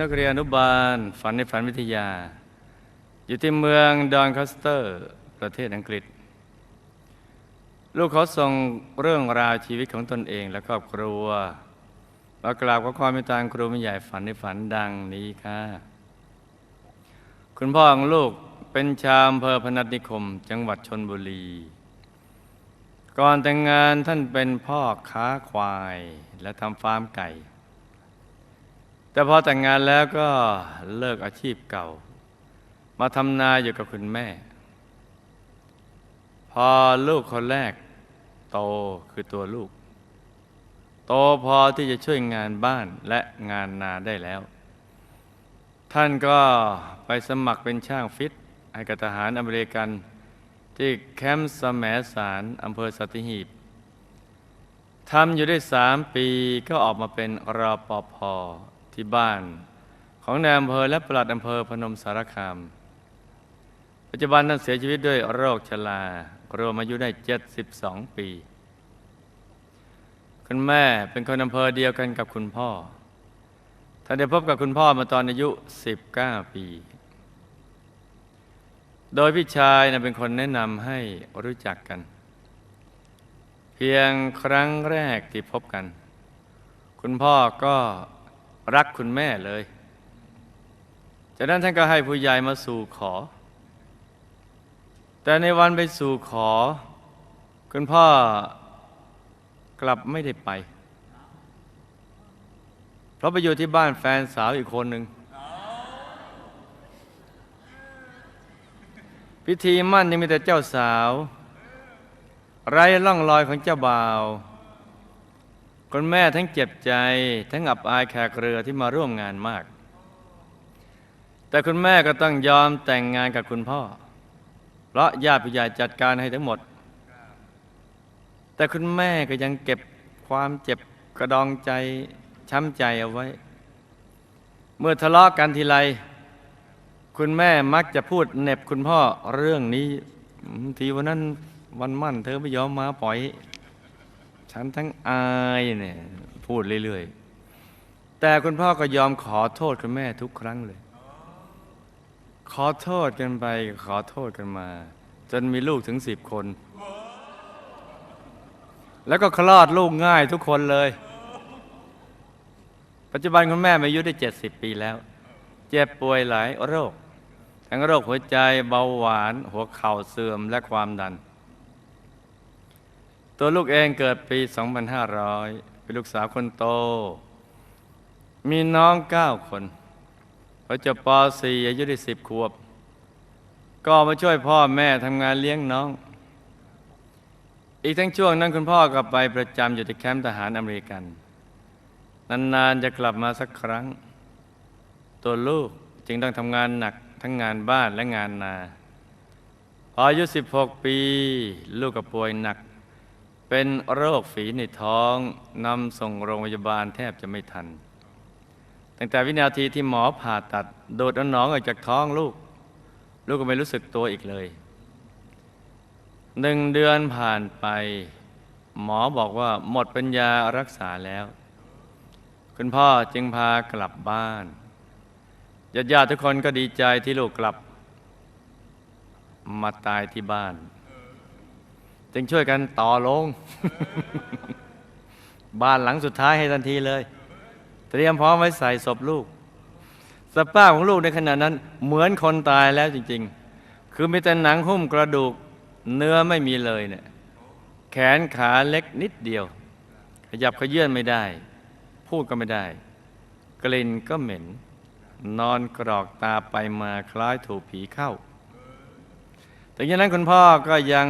นักเรียนอนุบาล ฝันในฝันวิทยา อยู่ที่เมืองดอนคัสเตอร์ ประเทศอังกฤษ ลูกเขาส่งเรื่องราวชีวิตของตนเองและครอบครัวมากราบขอความเมตตาครูม่ใหญ่ฝันในฝันดังนี้ค่ะ คุณพ่อของลูกเป็นชาวอำเภอพนัสนิคม จังหวัดชนบุรี ก่อนแต่งงานท่านเป็นพ่อค้าควายและทำฟาร์มไก่ แต่พอแต่งงานแล้วก็เลิกอาชีพเก่า มาทำนาอยู่กับคุณแม่ พอลูกคนแรก โตคือตัวลูก โตพอที่จะช่วยงานบ้านและงานนาได้แล้ว ท่านก็ไปสมัครเป็นช่างฟิตให้กับทหารอเมริกัน ที่แคมป์สมสารอำเภอสัตหีบทำอยู่ได้สามปีก็ออกมาเป็นรอปภ ที่บ้าน ของนายอำเภอและปลัดอำเภอพนมสารคาม ปัจจุบันท่านเสียชีวิตด้วยโรคชรารวมอายุได้ 72 ปี คุณแม่เป็นคนอำเภอเดียวกันกับคุณพ่อท่านได้พบกับคุณพ่อมาตอนอายุ 19 ปี โดยพี่ชายนะเป็นคนแนะนำให้รู้จักกัน เพียงครั้งแรกที่พบกัน คุณพ่อก็ รักคุณแม่เลย จากนั้นท่านก็ให้ผู้ใหญ่มาสู่ขอ แต่ในวันไปสู่ขอ คุณพ่อกลับไม่ได้ไป เพราะไปอยู่ที่บ้านแฟนสาวอีกคนหนึ่งพิธีมั่นยังมีแต่เจ้าสาว ไร้ร่องรอยของเจ้าบ่าว คุณแม่ทั้งเจ็บใจ ทั้งอับอายแขกเรือที่มาร่วมงานมาก แต่คุณแม่ก็ต้องยอมแต่งงานกับคุณพ่อ เพราะญาติผู้ใหญ่จัดการให้ทั้งหมด แต่คุณแม่ก็ยังเก็บความเจ็บกระดองใจช้ำใจเอาไว้ เมื่อทะเลาะกันทีไรคุณแม่มักจะพูดเหน็บคุณพ่อเรื่องนี้ ทีวันนั้นวันมั่นเธอไม่ยอมมาปล่อย ฉันทั้งอายเนี่ยพูดเรื่อยๆ แต่คุณพ่อก็ยอมขอโทษคุณแม่ทุกครั้งเลย ขอโทษกันไปขอโทษกันมา จนมีลูกถึงสิบคน แล้วก็คลอดลูกง่ายทุกคนเลย ปัจจุบันคุณแม่มีอายุได้เจ็ดสิบปีแล้ว เจ็บป่วยหลายโรค ทั้งโรคหัวใจเบาหวาน หัวเข่าเสื่อมและความดัน ตัวลูกเองเกิดปี 2500 เป็นลูกสาวคนโต มีน้องเก้าคนพอจบป .4 อายุได้สิบขวบ ก็มาช่วยพ่อแม่ทำงานเลี้ยงน้อง อีกทั้งช่วงนั้นคุณพ่อก็ไปประจำอยู่ที่แคมป์ทหารอเมริกัน นานๆจะกลับมาสักครั้ง ตัวลูกจึงต้องทำงานหนักทั้งงานบ้านและงานนาพออายุ 16 ปี ลูกก็ป่วยหนัก เป็นโรคฝีในท้องนำส่งโรงพยาบาลแทบจะไม่ทัน ตั้งแต่วินาทีที่หมอผ่าตัด โดดเอาหนองออกจากท้องลูก ลูกก็ไม่รู้สึกตัวอีกเลยหนึ่งเดือนผ่านไป หมอบอกว่าหมดปัญญารักษาแล้ว คุณพ่อจึงพากลับบ้านญาติญาติๆทุกคนก็ดีใจที่ลูกกลับ มาตายที่บ้าน จึงช่วยกันต่อลง บ้านหลังสุดท้ายให้ทันทีเลย เตรียมพร้อมไว้ใส่ศพลูก สภาพของลูกในขณะนั้น เหมือนคนตายแล้วจริง ๆ คือมีแต่หนังหุ้มกระดูกเนื้อไม่มีเลยเนี่ยแขนขาเล็กนิดเดียว ขยับขยื่นไม่ได้ พูดก็ไม่ได้ กลิ่นก็เหม็น นอนกรอกตาไปมาคล้ายถูกผีเข้าแต่ย่งนั้นคุณพ่อก็ยัง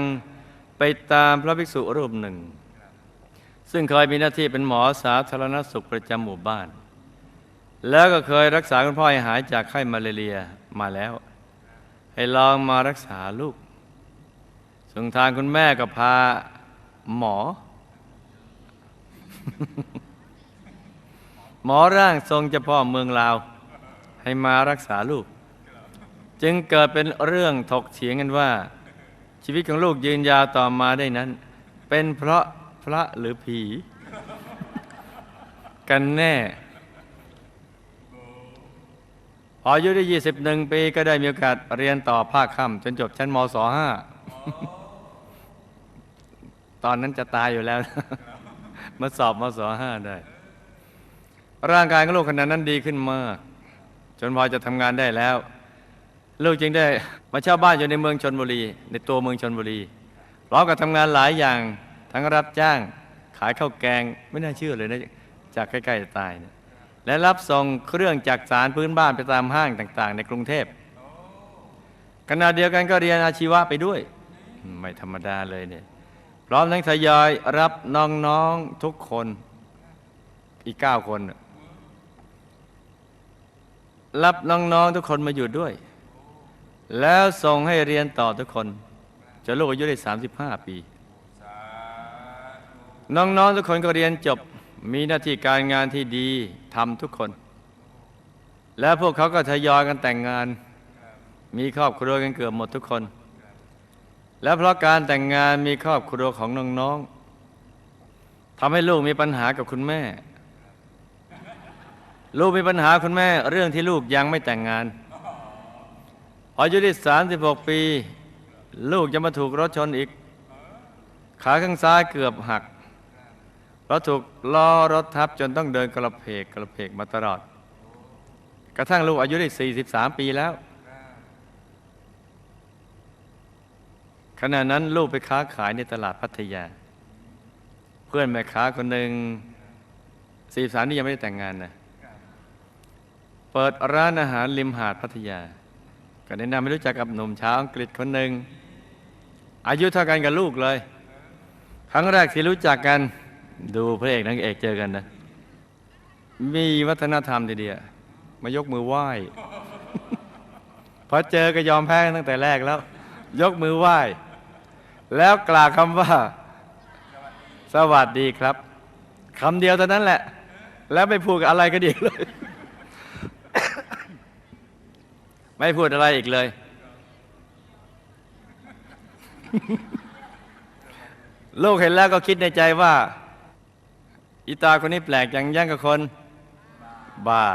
ไปตามพระภิกษุรูปหนึ่ง ซึ่งเคยมีหน้าที่เป็นหมอสาธารณสุขประจำหมู่บ้าน แล้วก็เคยรักษาคุณพ่อให้หายจากไข้มาเลเรียมาแล้ว ให้ลองมารักษาลูกส่งทางคุณแม่ก็พาหมอ หมอร่างทรงเฉพาะเมืองลาว ให้มารักษาลูก จึงเกิดเป็นเรื่องถกเถียงกันว่า ชีวิตของลูกยืนยาวต่อมาได้นั้น เป็นเพราะพระหรือผี กันแน่พออายุได้ 21 ปีก็ได้มีโอกาสเรียนต่อภาคค่ำจนจบชั้นมศ .5 ตอนนั้นจะตายอยู่แล้ว มาสอบมศ .5 ได้ ร่างกายของลูกขณะนั้นดีขึ้นมาก จนพอจะทำงานได้แล้ว ลูกจึงได้มาเช่าบ้านอยู่ในเมืองชนบุรี ในตัวเมืองชนบุรีพร้อมกับทำงานหลายอย่างทั้งรับจ้าง ขายข้าวแกงไม่น่าเชื่อเลยนะจากใกล้ๆจะตายเนี่ยและรับส่งเครื่องจักสารพื้นบ้านไปตามห้างต่าง ๆ ในกรุงเทพขณะเดียวกันก็เรียนอาชีวะไปด้วย ไม่ธรรมดาเลยเนี่ยพร้อมทั้งทยอยรับน้องๆทุกคนอีกเก้าคน รับน้องๆทุกคนมาอยู่ด้วย แล้วส่งให้เรียนต่อทุกคนจนลูกอายุได้ 35 ปี น้องๆทุกคนก็เรียนจบมีหน้าที่การงานที่ดีทำทุกคน แล้วพวกเขาก็ทยอยกันแต่งงาน มีครอบครัวกันเกือบหมดทุกคน และเพราะการแต่งงานมีครอบครัวของน้องๆทำให้ลูกมีปัญหากับคุณแม่ ลูกมีปัญหาคุณแม่ เรื่องที่ลูกยังไม่แต่งงาน อายุได้ 36 ปี ลูกจะมาถูกรถชนอีก ขาข้างซ้ายเกือบหักเพราะถูกล้อรถทับจนต้องเดินกระเพกกระเพกมาตลอด กระทั่งลูกอายุได้ 43 ปีแล้ว ขณะนั้นลูกไปค้าขายในตลาดพัทยา เพื่อนแม่ค้าคนหนึ่งสี่สามนี่ยังไม่ได้แต่งงานนะเปิดร้านอาหารริมหาดพัทยา ก็แนะนำให้รู้จักกับหนุ่มชาวอังกฤษคนหนึ่ง อายุเท่ากันกับลูกเลย ครั้งแรกที่รู้จักกันดูพระเอกนางเอกเจอกันนะ มีวัฒนธรรมทีเดียวมายกมือไหว้พอเจอก็ยอมแพ้ตั้งแต่แรกแล้ว ยกมือไหว้ แล้วกล่าวคำว่า สวัสดีครับคำเดียวเท่านั้นแหละ แล้วไม่พูดอะไรก็ดีเลย ไม่พูดอะไรอีกเลย ลูกเห็นแล้วก็คิดในใจว่า อีตาคนนี้แปลกยังยั่งกับคน บ้า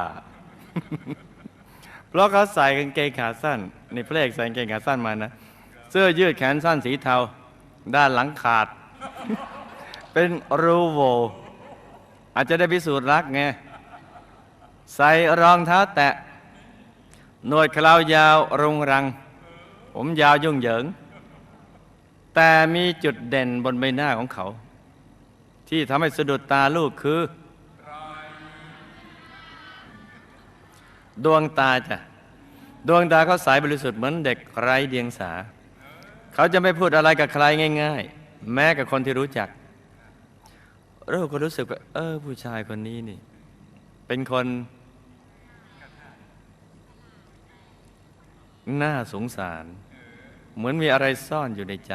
เพราะเขาใส่กางเกงขาสั้นนี่พระเอกใส่กางเกงขาสั้นมานะ เสื้อยืดแขนสั้นสีเทา ด้านหลังขาด เป็นรูโว อาจจะได้พิสูจน์รักไงใส่รองเท้าแตะ หนวดเคราวยาวรุงรัง ผมยาวยุ่งเหยิง แต่มีจุดเด่นบนใบหน้าของเขา ที่ทำให้สะดุดตาลูกคือ ดวงตาจ้ะดวงตาเขาใสบริสุทธิ์เหมือนเด็กไร้เดียงสา เขาจะไม่พูดอะไรกับใครง่าย ๆ แม้กับคนที่รู้จักเราก็รู้สึกว่าเออผู้ชายคนนี้นี่ เป็นคน น่าสงสาร เหมือนมีอะไรซ่อนอยู่ในใจ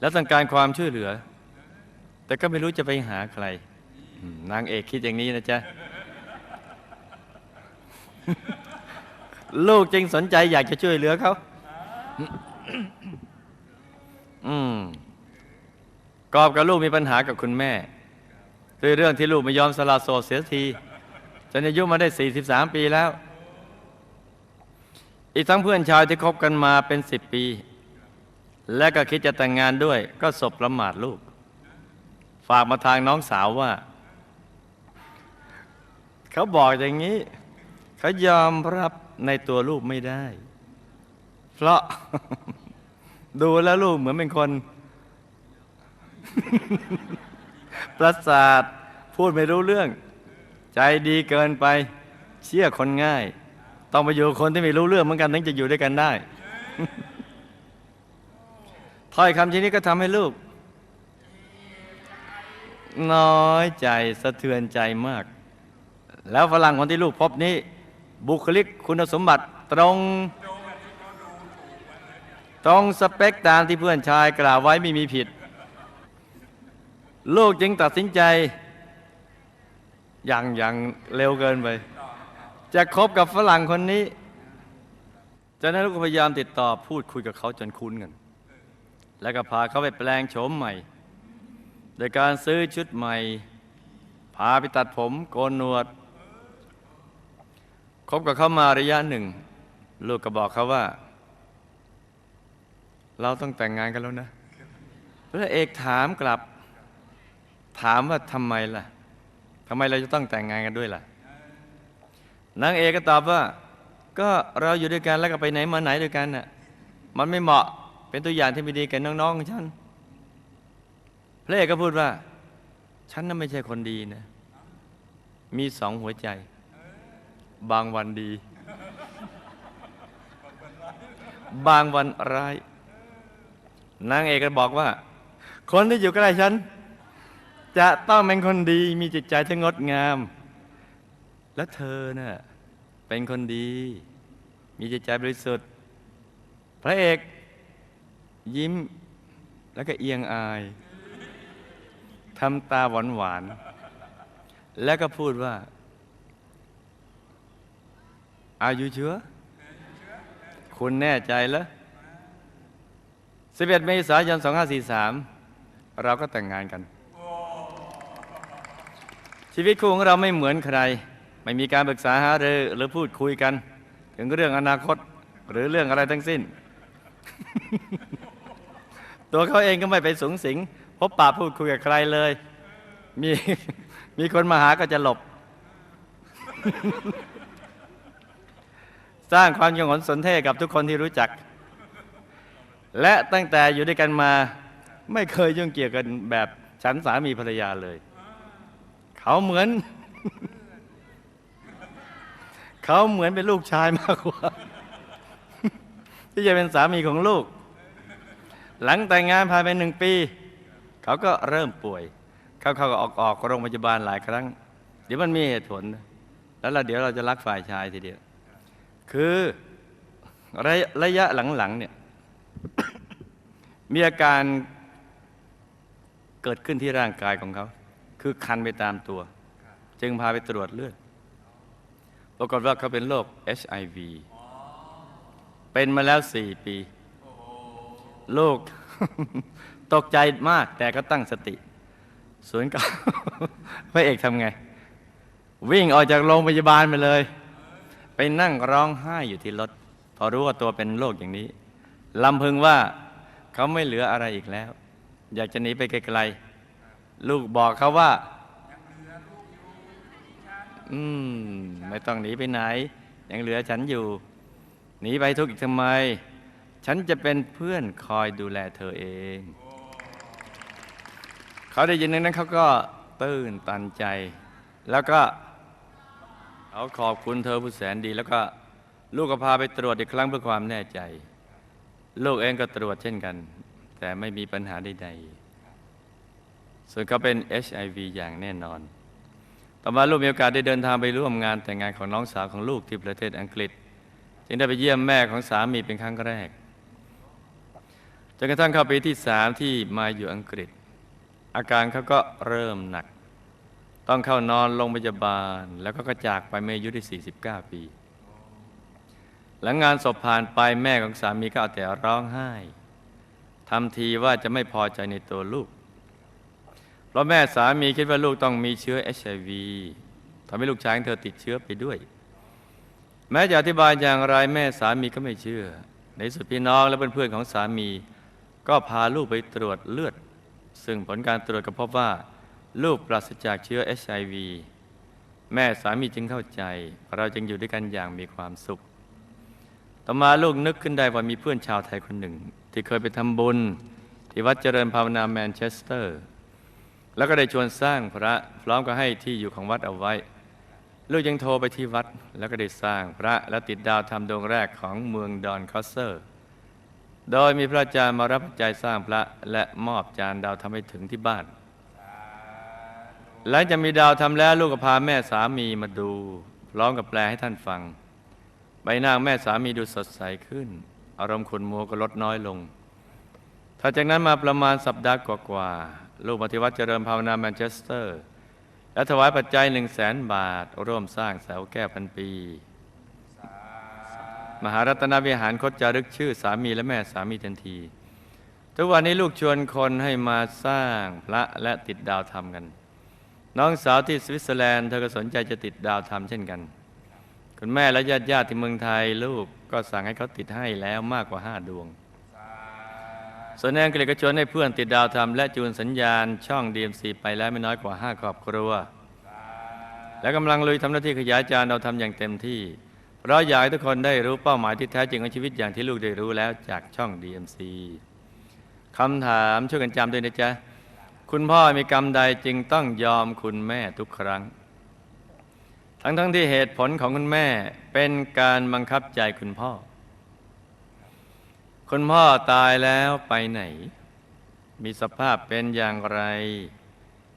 แล้วต้องการความช่วยเหลือ แต่ก็ไม่รู้จะไปหาใคร นางเอกคิดอย่างนี้นะจ๊ะ ลูกจึงสนใจอยากจะช่วยเหลือเขาอืมกอบกับลูกมีปัญหากับคุณแม่ด้วยเรื่องที่ลูกไม่ยอมสละโสดเสียทีจนอายุมาได้ 43 ปีแล้ว อีกทั้งเพื่อนชายที่คบกันมาเป็น10ปี และก็คิดจะแต่งงานด้วย ก็สบประมาทลูก ฝากมาทางน้องสาวว่า เขาบอกอย่างนี้ เขายอมรับในตัวลูกไม่ได้ เพราะดูแล้วลูกเหมือนเป็นคน ประสาทพูดไม่รู้เรื่อง ใจดีเกินไป เชื่อคนง่าย ต้องมาอยู่คนที่ไม่รู้เรื่องเหมือนกันถึงจะอยู่ด้วยกันได้ถ้อยคำชนี้ก็ทำให้ลูก น้อยใจสะเทือนใจมาก แล้วฝรั่งคนที่ลูกพบนี้ บุคลิกคุณสมบัติตรง ตรงสเปคตามที่เพื่อนชายกล่าวไว้ไม่มีผิด ลูกจึงตัดสินใจ อย่างอย่างเร็วเกินไป จะคบกับฝรั่งคนนี้จากนั้นลูกก็พยายามติดต่อพูดคุยกับเขาจนคุ้นกัน แล้วก็พาเขาไปแปลงโฉมใหม่ โดยการซื้อชุดใหม่ พาไปตัดผมโกนหนวด คบกับเขามาระยะหนึ่ง ลูกก็บอกเขาว่า เราต้องแต่งงานกันแล้วนะ พระเอกถามกลับ ถามว่าทำไมล่ะทำไมเราจะต้องแต่งงานกันด้วยล่ะ นางเอกก็ตอบว่า ก็เราอยู่ด้วยกันแล้วก็ไปไหนมาไหนด้วยกันน่ะมันไม่เหมาะเป็นตัวอย่างที่ไม่ดีแก่น้องๆของฉัน พระเอกก็พูดว่า ฉันน่ะไม่ใช่คนดีนะ มีสองหัวใจ บางวันดี บางวันร้าย นางเอกก็บอกว่า คนที่อยู่ใกล้ฉัน จะต้องเป็นคนดีมีจิตใจที่งดงาม และเธอเน่ะเป็นคนดี มีใจใจบริสุทธิ์ พระเอกยิ้มแล้วก็เอียงอายทำตาหวานหวานแล้วก็พูดว่า อายุเชื้อ คุณแน่ใจแล้ว11เมษายน 2543 เราก็แต่งงานกัน ชีวิตคู่ของเราไม่เหมือนใคร ไม่มีการปรึกษาหารือหรือพูดคุยกัน ถึงเรื่องอนาคตหรือเรื่องอะไรทั้งสิ้น ตัวเขาเองก็ไม่ไปสูงสิง พบปะพูดคุยกับใครเลย มีมีคนมาหาก็จะหลบ สร้างความยงหนสนเท่กับทุกคนที่รู้จัก และตั้งแต่อยู่ด้วยกันมาไม่เคยยุ่งเกี่ยวกันแบบฉันสามีภรรยาเลย เขาเหมือน เขาเหมือนเป็นลูกชายมากกว่า ที่จะเป็นสามีของลูก หลังแต่งงานผ่านไปหนึ่งปี เขาก็เริ่มป่วย เขาเข้าออกออกโรงพยาบาลหลายครั้ง เดี๋ยวมันมีเหตุผล แล้วเราเดี๋ยวเราจะรักฝ่ายชายทีเดียว คือระระยะหลังๆเนี่ยมีอาการเกิดขึ้นที่ร่างกายของเขา คือคันไปตามตัว จึงพาไปตรวจเลือด ปรากฏว่าเขาเป็นโรค HIV เป็นมาแล้วสี่ปีลูกตกใจมากแต่ก็ตั้งสติสวนกับพระเอกทำไง วิ่งออกจากโรงพยาบาลไปเลย ไปนั่งร้องไห้อยู่ที่รถ พอรู้ว่าตัวเป็นโรคอย่างนี้ลำพึงว่าเขาไม่เหลืออะไรอีกแล้ว อยากจะหนีไปไกลๆลูกบอกเขาว่า อืม ไม่ต้องหนีไปไหน ยังเหลือฉันอยู่ หนีไปทุกข์อีกทำไม ฉันจะเป็นเพื่อนคอยดูแลเธอเอง เขาได้ยินนั้นเขาก็ตื้นตันใจ แล้วก็เขาขอบคุณเธอผู้แสนดี แล้วก็ลูกก็พาไปตรวจอีกครั้งเพื่อความแน่ใจ ลูกเองก็ตรวจเช่นกัน แต่ไม่มีปัญหาใดๆส่วนเขาเป็น HIV อย่างแน่นอน ต่อมาลูกมีโอกาสได้เดินทางไปร่วมงานแต่งงานของน้องสาวของลูกที่ประเทศอังกฤษ จึงได้ไปเยี่ยมแม่ของสามีเป็นครั้งแรกจนกระทั่งเข้าปีที่สามที่มาอยู่อังกฤษ อาการเขาก็เริ่มหนัก ต้องเข้านอนโรงพยาบาล แล้วก็กระจากไปเมื่ออายุที่49 ปี หลังงานศพผ่านไปแม่ของสามีก็เอาแต่ร้องไห้ทำทีว่าจะไม่พอใจในตัวลูก เพราะแม่สามีคิดว่าลูกต้องมีเชื้อ HIV ทำให้ลูกชายของเธอติดเชื้อไปด้วย แม้จะอธิบายอย่างไรแม่สามีก็ไม่เชื่อ ในสุดพี่น้องและเพื่อนๆของสามี ก็พาลูกไปตรวจเลือด ซึ่งผลการตรวจก็พบว่า ลูกปราศจากเชื้อ HIV แม่สามีจึงเข้าใจ เราจึงอยู่ด้วยกันอย่างมีความสุข ต่อมาลูกนึกขึ้นได้ว่ามีเพื่อนชาวไทยคนหนึ่ง ที่เคยไปทำบุญ ที่วัดเจริญภาวนาแมนเชสเตอร์ แล้วก็ได้ชวนสร้างพระพร้อมกับให้ที่อยู่ของวัดเอาไว้ ลูกยังโทรไปที่วัด แล้วก็ได้สร้างพระและติดดาวทำดวงแรกของเมืองดอนคอสเซอร์ โดยมีพระอาจารย์มารับปัจจัยสร้างพระและมอบจานดาวทำให้ถึงที่บ้านหลังจากมีดาวทำแล้วลูกก็พาแม่สามีมาดูพร้อมกับแปลให้ท่านฟัง ใบหน้าแม่สามีดูสดใสขึ้น อารมณ์ขุนมัวก็ลดน้อยลงถ้าจากนั้นมาประมาณสัปดาห์กว่า ลูกมาที่วัดเจริญภาวนาแมนเชสเตอร์ และถวายปัจจัยหนึ่งแสนบาท ร่วมสร้างเสาแก้วพันปี มหารัตนวิหารคดจารึกชื่อสามีและแม่สามีทันที ทุกวันนี้ลูกชวนคนให้มาสร้างพระและติดดาวธรรมกัน น้องสาวที่สวิตเซอร์แลนด์เธอก็สนใจจะติดดาวธรรมเช่นกัน คุณแม่และญาติญาติที่เมืองไทยลูกก็สั่งให้เขาติดให้แล้วมากกว่าห้าดวง ส่วนแองกฤษก็ชวนให้เพื่อนติดดาวธรรมและจูนสัญญาณช่อง DMC ไปแล้วไม่น้อยกว่าห้าครอบครัว และกำลังลุยทำหน้าที่ขยายจานดาวธรรมอย่างเต็มที่ เพราะอยากให้ทุกคนได้รู้เป้าหมายที่แท้จริงของชีวิตอย่างที่ลูกได้รู้แล้วจากช่อง DMC คำถามช่วยกันจำด้วยนะจ๊ะ คุณพ่อมีกรรมใดจึงต้องยอมคุณแม่ทุกครั้ง ทั้งทั้งที่เหตุผลของคุณแม่เป็นการบังคับใจคุณพ่อ คุณพ่อตายแล้วไปไหน มีสภาพเป็นอย่างไร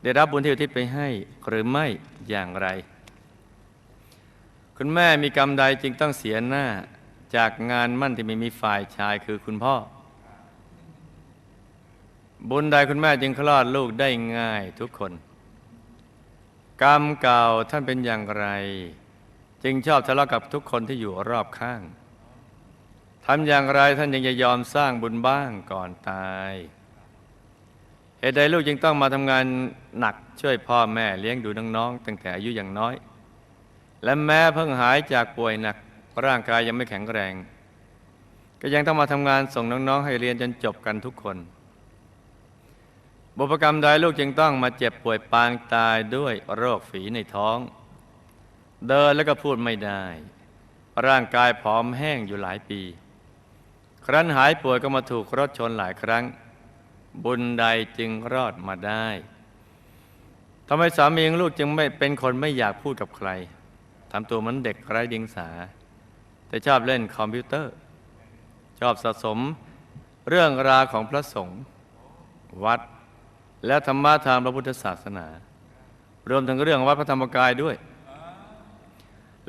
ได้รับบุญที่อุทิศไปให้หรือไม่อย่างไร คุณแม่มีกรรมใดจึงต้องเสียหน้าจากงานมั่นที่ไม่มีฝ่ายชายคือคุณพ่อ บุญใดคุณแม่จึงคลอดลูกได้ง่ายทุกคน กรรมเก่าท่านเป็นอย่างไร จึงชอบทะเลาะกับทุกคนที่อยู่รอบข้าง ทำอย่างไรท่านยังจะยอมสร้างบุญบ้างก่อนตาย เหตุใดลูกจึงต้องมาทำงานหนักช่วยพ่อแม่เลี้ยงดูน้องๆตั้งแต่อายุอย่างน้อย และแม้เพิ่งหายจากป่วยหนักร่างกายยังไม่แข็งแรง ก็ยังต้องมาทำงานส่งน้องๆ ให้เรียนจนจบกันทุกคน บุพกรรมใดลูกจึงต้องมาเจ็บป่วยปางตายด้วยโรคฝีในท้อง เดินแล้วก็พูดไม่ได้ ร่างกายผอมแห้งอยู่หลายปี ครั้นหายป่วยก็มาถูกรถชนหลายครั้ง บุญใดจึงรอดมาได้ทำไมสามีของลูกจึงไม่เป็นคนไม่อยากพูดกับใครทำตัวเหมือนเด็กไร้เดียงสา แต่ชอบเล่นคอมพิวเตอร์ ชอบสะสมเรื่องราวของพระสงฆ์วัด และธรรมะทางพระพุทธศาสนา รวมถึงเรื่องวัดพระธรรมกายด้วย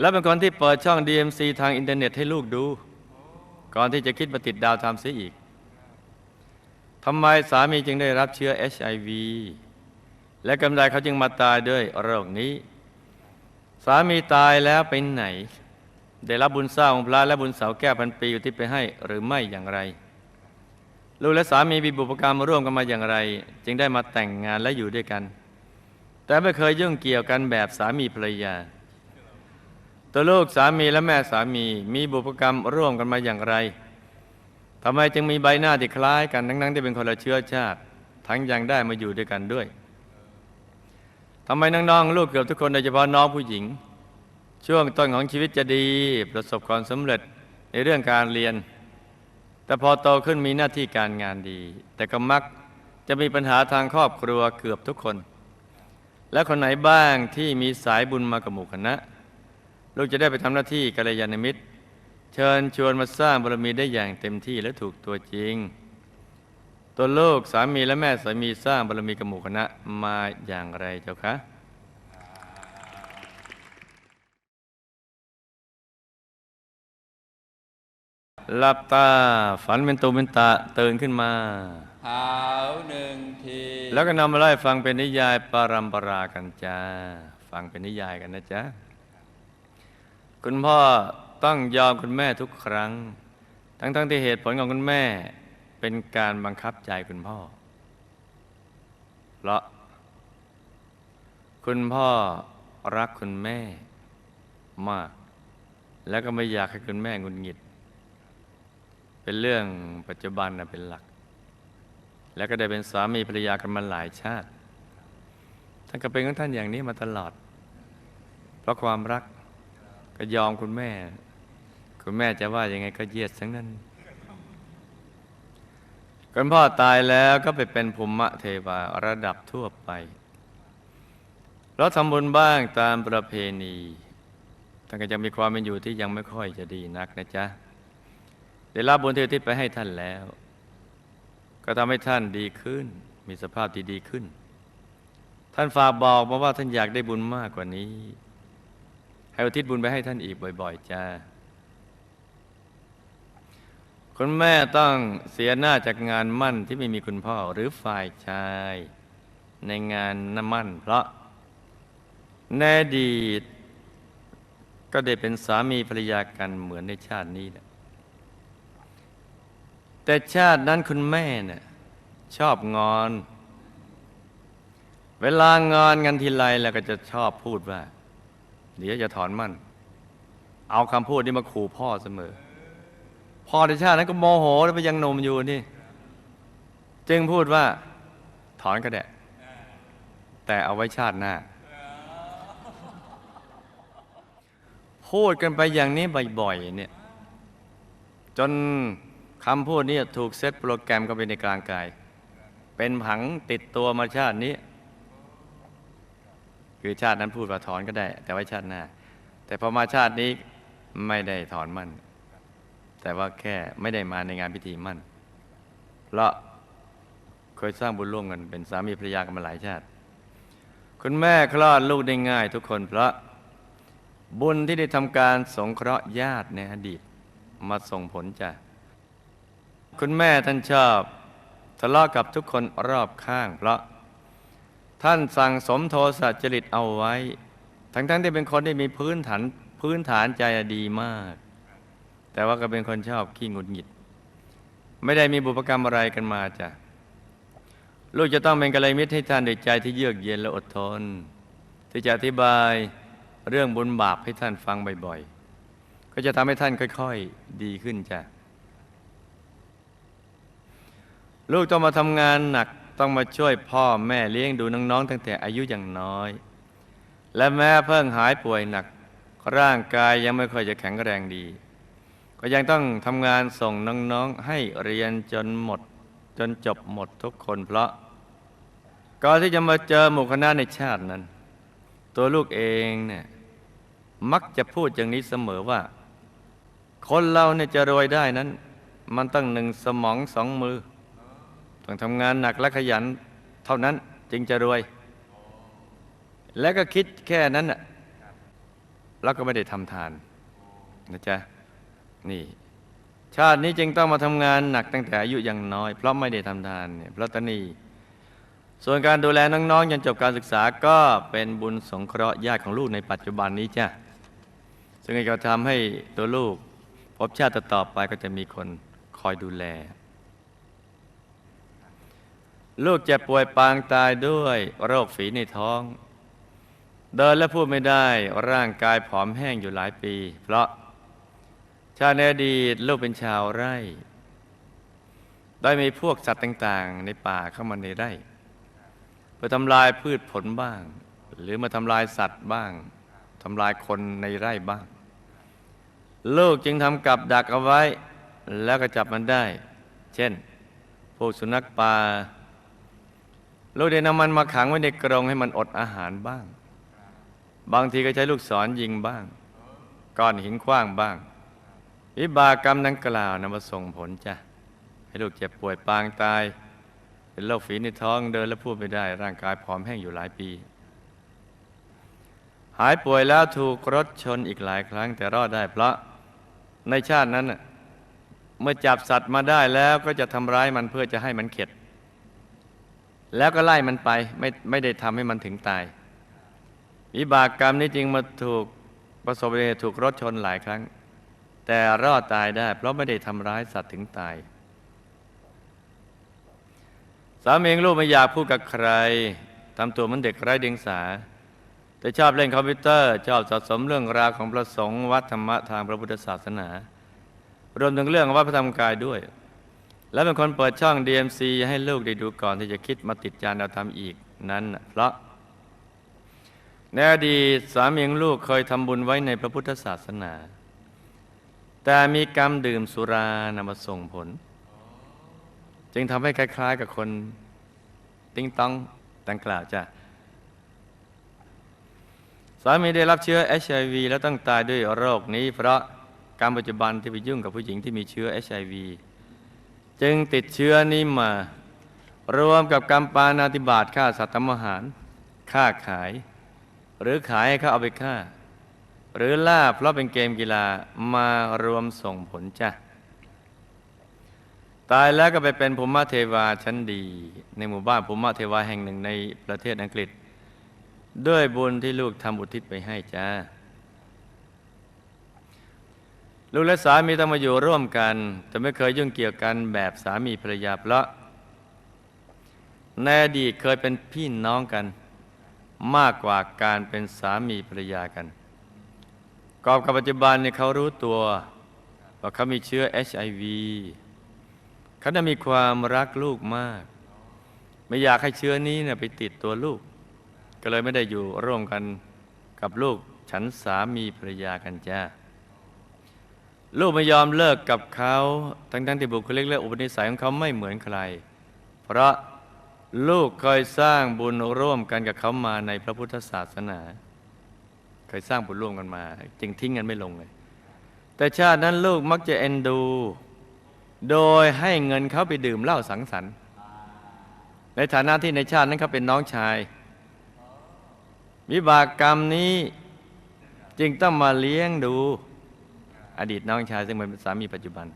และเป็นคนที่เปิดช่อง DMC ทางอินเทอร์เน็ตให้ลูกดู ก่อนที่จะคิดมาติดดาวทำเสียอีกทำไมสามีจึงได้รับเชื้อ HIV และกำไรเขาจึงมาตายด้วยโรคนี้ สามีตายแล้วไปไหน ได้รับบุญสร้างองค์พระและบุญเสาแก้วพันปีอยู่ที่ไปให้หรือไม่อย่างไร ลูกและสามีมีบุพกรรมร่วมกันมาอย่างไร จึงได้มาแต่งงานและอยู่ด้วยกัน แต่ไม่เคยยุ่งเกี่ยวกันแบบสามีภรรยา ตัวลูกสามีและแม่สามีมีบุพกรรมร่วมกันมาอย่างไรทำไมจึงมีใบหน้าที่คล้ายกันทั้งๆที่เป็นคนละเชื้อชาติ ทั้งยังได้มาอยู่ด้วยกันด้วยทำไมน้องๆลูกเกือบทุกคนโดยเฉพาะน้องผู้หญิง ช่วงต้นของชีวิตจะดีประสบความสำเร็จในเรื่องการเรียน แต่พอโตขึ้นมีหน้าที่การงานดี แต่ก็มักจะมีปัญหาทางครอบครัวเกือบทุกคน และคนไหนบ้างที่มีสายบุญมากับหมู่คณะ ลูกจะได้ไปทำหน้าที่กัลยาณมิตร เชิญชวนมาสร้างบารมีได้อย่างเต็มที่และถูกตัวจริง ตัวลูกสามีและแม่สามีสร้างบารมีกับหมู่คณะมาอย่างไรเจ้าคะหลับตาฝันเป็นตูเป็นตะตื่นขึ้นมาหาวหนึ่งที แล้วก็นำมาไล่ฟังเป็นนิยายปารัมปรากันจ้า ฟังเป็นนิยายกันนะจ๊ะ คุณพ่อต้องยอมคุณแม่ทุกครั้ง ทั้งๆที่เหตุผลของคุณแม่เป็นการบังคับใจคุณพ่อ เพราะ คุณพ่อรักคุณแม่มาก แล้วก็ไม่อยากให้คุณแม่งุนหงิด เป็นเรื่องปัจจุบันนะเป็นหลัก แล้วก็ได้เป็นสามีภรรยากันมาหลายชาติ ท่านก็เป็นของท่านอย่างนี้มาตลอด เพราะความรัก ก็ยอมคุณแม่ คุณแม่จะว่ายังไงก็เยียดทั้งนั้น คุณพ่อตายแล้วก็ไปเป็นภูมิเทวาระดับทั่วไป เราทำบุญบ้างตามประเพณีท่านก็จะมีความเป็นอยู่ที่ยังไม่ค่อยจะดีนักนะจ๊ะได้รับบุญที่อุที่ไปให้ท่านแล้ว ก็ทำให้ท่านดีขึ้น มีสภาพที่ดีขึ้น ท่านฝากบอกมาว่าท่านอยากได้บุญมากกว่านี้ ให้อุทิศบุญไปให้ท่านอีกบ่อยๆจ้าคุณแม่ต้องเสียหน้าจากงานมั่นที่ไม่มีคุณพ่อหรือฝ่ายชาย ในงานน้ำมั่น เพราะในอดีตก็ได้เป็นสามีภรรยากันเหมือนในชาตินี้แหละแต่ชาตินั้นคุณแม่เนี่ยชอบงอน เวลางอนกันทีไรแล้วก็จะชอบพูดว่า เดี๋ยวจะถอนมั่น เอาคำพูดนี้มาขู่พ่อเสมอ พ่อในชาตินั้นก็โมโหแล้วไปยังนมอยู่นี่ จึงพูดว่าถอนก็ได้แต่เอาไว้ชาติหน้า พูดกันไปอย่างนี้บ่อยๆเนี่ย จนคำพูดนี้ถูกเซตโปรแกรมเข้าไปในกลางกาย เป็นผังติดตัวมาชาตินี้ คือชาตินั้นพูดว่าถอนก็ได้ แต่ไว้ชาติหน้า แต่พอมาชาตินี้ไม่ได้ถอนมั่น แต่ว่าแค่ไม่ได้มาในงานพิธีมั่น เพราะเคยสร้างบุญร่วมกันเป็นสามีภรรยากันมาหลายชาติ คุณแม่คลอดลูกได้ง่ายทุกคน เพราะบุญที่ได้ทำการสงเคราะห์ญาติในอดีตมาส่งผลจ้ะคุณแม่ท่านชอบทะเลาะกับทุกคนรอบข้าง เพราะ ท่านสั่งสมโทสะจริตเอาไว้ ทั้งๆที่เป็นคนที่มีพื้นฐานพื้นฐานใจดีมาก แต่ว่าก็เป็นคนชอบขี้งุดหงิด ไม่ได้มีบุพกรรมอะไรกันมาจ้ะลูกจะต้องเป็นกัลยาณมิตรให้ท่านด้วยใจที่เยือกเย็นและอดทน ที่จะอธิบายเรื่องบุญบาปให้ท่านฟังบ่อยๆ ก็จะทำให้ท่านค่อยๆดีขึ้นจ้ะลูกต้องมาทำงานหนัก ต้องมาช่วยพ่อแม่เลี้ยงดูน้องๆตั้งแต่อายุยังน้อย และแม้เพิ่งหายป่วยหนัก ร่างกายยังไม่ค่อยจะแข็งแรงดี ก็ยังต้องทำงานส่งน้องๆให้เรียนจนหมด จนจบหมดทุกคนเพราะก่อนที่จะมาเจอหมู่คณะในชาตินั้น ตัวลูกเองเนี่ยมักจะพูดอย่างนี้เสมอว่า คนเราเนี่ยจะรวยได้นั้น มันต้องหนึ่งสมองสองมือ ต้องทำงานหนักและขยันเท่านั้นจึงจะรวย แล้วก็คิดแค่นั้นน่ะแล้วก็ไม่ได้ทำทานนะจ๊ะนี่ ชาตินี้จึงต้องมาทำงานหนักตั้งแต่อายุยังน้อย เพราะไม่ได้ทำทานเนี่ยเพราะตนีส่วนการดูแลน้องๆจนจบการศึกษาก็เป็นบุญสงเคราะห์ญาติของลูกในปัจจุบันนี้จ้ะซึ่งจะทำให้ตัวลูก พบชาติต่อไปก็จะมีคนคอยดูแล ลูกเจ็บป่วยปางตายด้วยโรคฝีในท้อง เดินและพูดไม่ได้ร่างกายผอมแห้งอยู่หลายปี เพราะชาติในอดีตลูกเป็นชาวไร่ ได้มีพวกสัตว์ต่างๆ ในป่าเข้ามาในไร่เพื่อทำลายพืชผลบ้าง หรือมาทำลายสัตว์บ้างทำลายคนในไร่บ้าง ลูกจึงทำกับดักเอาไว้ แล้วก็จับมันได้ เช่น พวกสุนัขป่า ลูกได้นำมันมาขังไว้ในกรงให้มันอดอาหารบ้าง บางทีก็ใช้ลูกศรยิงบ้าง ก้อนหินขว้างบ้าง วิบากกรรมดังกล่าวนำมาส่งผลจ้ะ ให้ลูกเจ็บป่วยปางตาย เป็นโรคฝีในท้องเดินและพูดไม่ได้ ร่างกายผอมแห้งอยู่หลายปี หายป่วยแล้วถูกรถชนอีกหลายครั้งแต่รอดได้เพราะในชาตินั้น เมื่อจับสัตว์มาได้แล้วก็จะทำร้ายมันเพื่อจะให้มันเข็ด แล้วก็ไล่มันไปไม่ไม่ได้ทำให้มันถึงตาย วิบากกรรมนี้จริงมาถูกประสบเหตุถูกรถชนหลายครั้ง แต่รอดตายได้ เพราะไม่ได้ทำร้ายสัตว์ถึงตาย สามีเองลูกไม่อยากพูดกับใครทำตัวเหมันเด็กไร้เดียงสา แต่ชอบเล่นคอมพิวเตอร์ ชอบสะสมเรื่องราวของพระสงฆ์วัดธรรมะทางพระพุทธศาสนา รวมถึงเรื่องวัดพระธรรมกายด้วย และเป็นคนเปิดช่อง DMC ให้ลูกได้ดูก่อนที่จะคิดมาติดจานเอาทำอีกนั้น เพราะในอดีตสามีของลูกเคยทำบุญไว้ในพระพุทธศาสนา แต่มีกรรมดื่มสุรานำมาส่งผล จึงทำให้คล้าย ๆ กับคนติ้งต้องดังกล่าวจ้ะสามีได้รับเชื้อ HIV แล้วต้องตายด้วยโรคนี้ เพราะกรรมปัจจุบันที่ไปยุ่งกับผู้หญิงที่มีเชื้อ HIV จึงติดเชื้อนี้มา รวมกับกรรมปานาติบาตฆ่าสัตว์ทำอาหารฆ่าขาย หรือขายให้เขาเอาไปฆ่า หรือล่าเพราะเป็นเกมกีฬามารวมส่งผลจ้ะตายแล้วก็ไปเป็นภูมิเทวาชั้นดี ในหมู่บ้านภูมิเทวาแห่งหนึ่งในประเทศอังกฤษ ด้วยบุญที่ลูกทำอุทิศไปให้จ้า ลูกและสามีต้องมาอยู่ร่วมกัน แต่ไม่เคยยุ่งเกี่ยวกันแบบสามีภรรยาเพราะในอดีตเคยเป็นพี่น้องกัน มากกว่าการเป็นสามีภรรยากันกอบกับปัจจุบันเนี่ยเขารู้ตัวว่าเขามีเชื้อ HIV เขาได้มีความรักลูกมาก ไม่อยากให้เชื้อนี้เนี่ยไปติดตัวลูก ก็เลยไม่ได้อยู่ร่วมกันกับลูกฉันสามีภรรยากันจ้า ลูกไม่ยอมเลิกกับเขาทั้งๆที่บุคลิกและอุปนิสัยของเขาไม่เหมือนใคร เพราะลูกเคยสร้างบุญร่วมกันกับเขามาในพระพุทธศาสนา เคยสร้างบุญร่วมกันมา จึงทิ้งกันไม่ลงเลย แต่ชาตินั้นลูกมักจะเอ็นดู โดยให้เงินเขาไปดื่มเหล้าสังสรรค์ ในฐานะที่ในชาตินั้นเขาเป็นน้องชาย วิบากกรรมนี้จึงต้องมาเลี้ยงดู อดีตน้องชายซึ่งเป็นสามีปัจจุบัน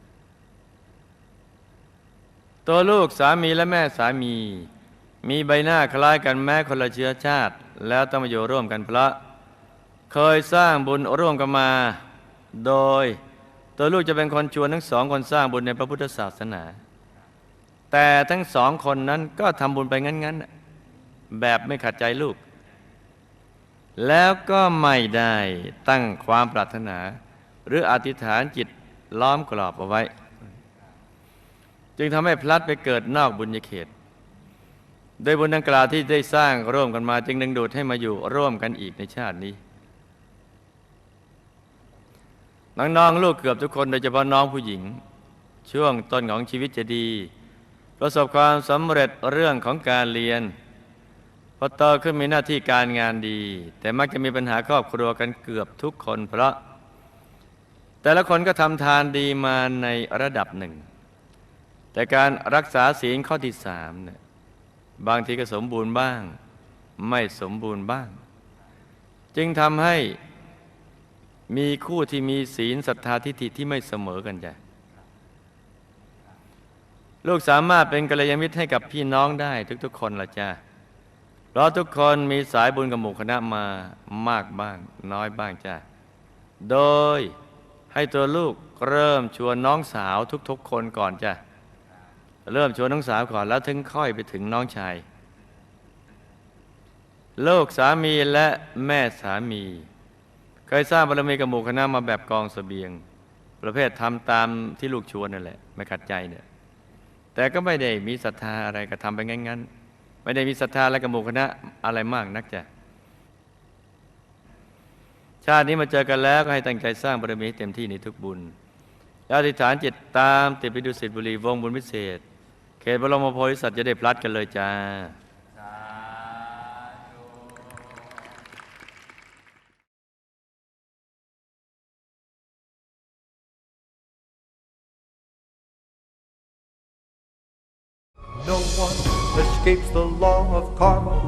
ตัวลูกสามีและแม่สามี มีใบหน้าคล้ายกันแม้คนละเชื้อชาติ แล้วต้องมาอยู่ร่วมกันเพราะ เคยสร้างบุญร่วมกันมา โดย ตัวลูกจะเป็นคนชวนทั้งสองคนสร้างบุญในพระพุทธศาสนา แต่ทั้งสองคนนั้นก็ทำบุญไปงั้นๆ แบบไม่ขัดใจลูกแล้วก็ไม่ได้ตั้งความปรารถนา หรืออธิษฐานจิตล้อมกรอบเอาไว้ จึงทำให้พลัดไปเกิดนอกบุญญาเขต โดยบุญดังกล่าวที่ได้สร้างร่วมกันมา จึงดึงดูดให้มาอยู่ร่วมกันอีกในชาตินี้ น้องๆลูกเกือบทุกคนโดยเฉพาะน้องผู้หญิง ช่วงต้นของชีวิตจะดี ประสบความสำเร็จเรื่องของการเรียนพอโตขึ้นมีหน้าที่การงานดี แต่มักจะมีปัญหาครอบครัวกันเกือบทุกคน เพราะ แต่ละคนก็ทำทานดีมาในระดับหนึ่ง แต่การรักษาศีลข้อที่สามเนี่ยบางทีก็สมบูรณ์บ้าง ไม่สมบูรณ์บ้าง จึงทำให้มีคู่ที่มีศีลศรัทธาทิฏฐิที่ไม่เสมอกันจ้ะลูกสามารถเป็นกัลยาณมิตรให้กับพี่น้องได้ทุกๆคนละจ้าเพราะทุกคนมีสายบุญกับหมู่คณะมามากบ้าง น้อยบ้างจ้าโดย ให้ตัวลูกเริ่มชวนน้องสาวทุกๆคนก่อนจ้ะเริ่มชวนน้องสาวก่อนแล้วถึงค่อยไปถึงน้องชายลูกสามีและแม่สามี เคยสร้างบารมีกับหมู่คณะมาแบบกองสเสบียง ประเภททำตามที่ลูกชวนนั่นแหละ ไม่ขัดใจเนี่ยแต่ก็ไม่ได้มีศรัทธาอะไรก็ทำไปงั้นๆไม่ได้มีศรัทธาและกับหมู่คณะอะไรมากนักจ้ะ ชาตินี้มาเจอกันแล้วก็ให้ตั้งใจสร้างบารมีให้เต็มที่ในทุกบุญแล้วอธิษฐานจิตตามติดไปดูสิทธิบุรีวงบุญพิเศษ เขตบรมโพธิสัตว์จะได้พลัดกันเลยจ้า No one escapes the law of karma.